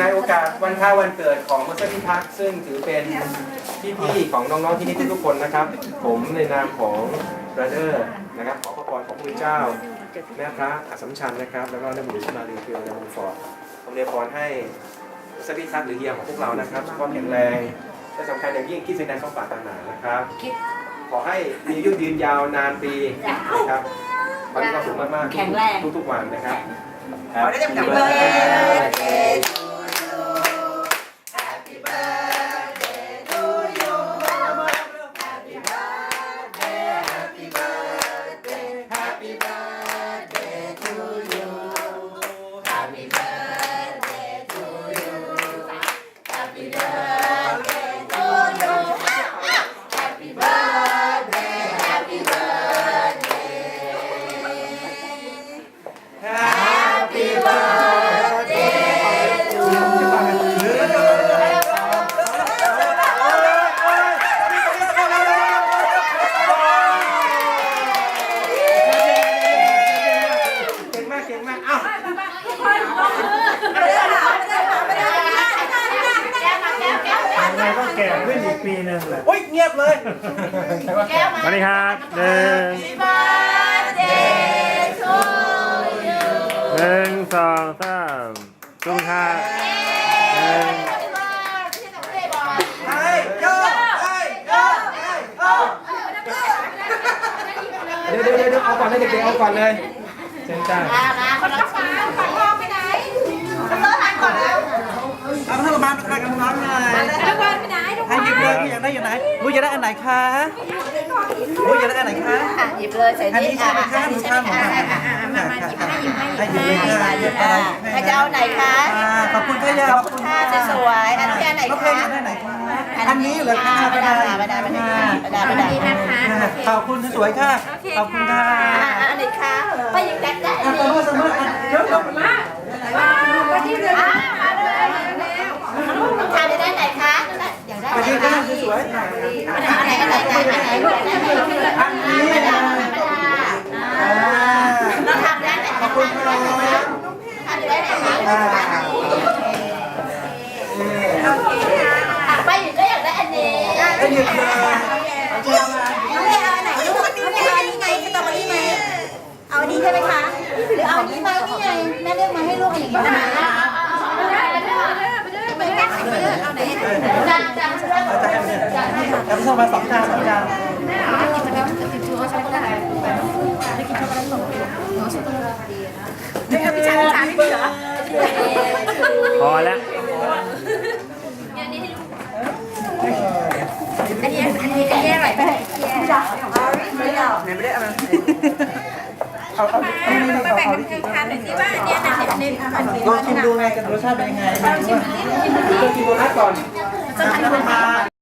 ในโอกาสวันคล้ายวันเกิดของมัสยิดพิทักษ์ซึ่งถือเป็นพี่ๆของน้องๆที่นี่ทุกๆคนนะครับ ผมในนามของบราเดอร์นะครับขอพระพรของพระพุทธเจ้า แม่พระอัสสัมชัญนะครับ แล้วก็นักบุญชมาลีเฟียวในมุงฟอร์ดผมเรียนพรให้มัสยิดพิทักษ์หรือเฮียของพวกเรานะครับสุขภาพแข็งแรงและสำคัญอย่างยิ่งคิดสิ่งใดสมปรารถนานะครับ ขอให้มีอายุยืนยาวนานปีนะครับวันนี้ก็สูงมากๆแข็งแรงทุกๆวันนะครับขอได้จำกัด Happy เลย birthday โอ้ยเงียบเลยสวัสดีครับหนึ่งหนึ่งสองสามจุงค่ะหนึ่งไอ้โยไอ้โยเดี๋ยวเดี๋ยวเดี๋ยวเอาก่อนเลยเด็กๆเอาก่อนเลยเชิญจ้าเอาท่านประมาณไปกันน้องหน่อยให้หยิบเลยพี่อยากได้อยู่ไหนรู้ อยากได้อันไหนคะรู้อยากได้อันไหนคะหยิบเลยใส่อันนี่นี้ใช่ไหมคะดูข้ามหมดค่ะให้หยิบเลยค่ะหยิบอะไรใครจะเอาไหนคะอ่าขอบคุณค่ะยาขอบคุณค่ะสวยๆอันนี้อันไหนน้องเพลคะงอยากได้ไหนคะอันนี้เหรอคะไม่ได้ไม่ได้ไม่ได้ไม่ได้ไม่ได้ไม่ได้นะคะขอบคุณสวยค่ะขอบคุณค่ะอันไหนคะไปยิงแดดได้ อะเสมอเสมออะเดี๋ยวเดี๋ยว มาเลยทานได้ไหนคะอยากได้ ไป ไหน ยืน คะ ข้างสวยๆอะ อันไหนอันไหนอันไหนอันไหน อันนี้ ไม่ได้ อะ ไม่ได้ อ่า เราทำได้ไหน ขอบคุณค่ะ ทำได้ไหนคะ อ่า ไปอยู่ก็อยากได้อันนี้ ให้หยิบเลย น้องเอเอาอันไหนลูกน้องเอเอาอันนี้ไหมสตรอเบอรี่ไหมเอาอันนี้ใช่ไหมคะหรือเอาอันนี้ไหมนี่ไงแม่ เลือกมาให้ลูกอย่างนี้นะไปเลยไปเลยไปเลยเอาไหนจังจังจะได้เอาใจให้เนี่ยเอาไปส่งมาสองจานสองจานพอแล้วอันนี้อันนี้อันนี้อะไรไปไม่ได้ไม่ได้ไหนไม่ได้ เอามาเอาเอาเอานี่นี่เอาเอาดิทานหน่อยสิว่าเนี่ยนะอันนี้อันนี้ลองชิมดูไงกันรสชาติเป็นยังไงไม่รู้ว่าตัวกินโบนัสก่อนจะทำมา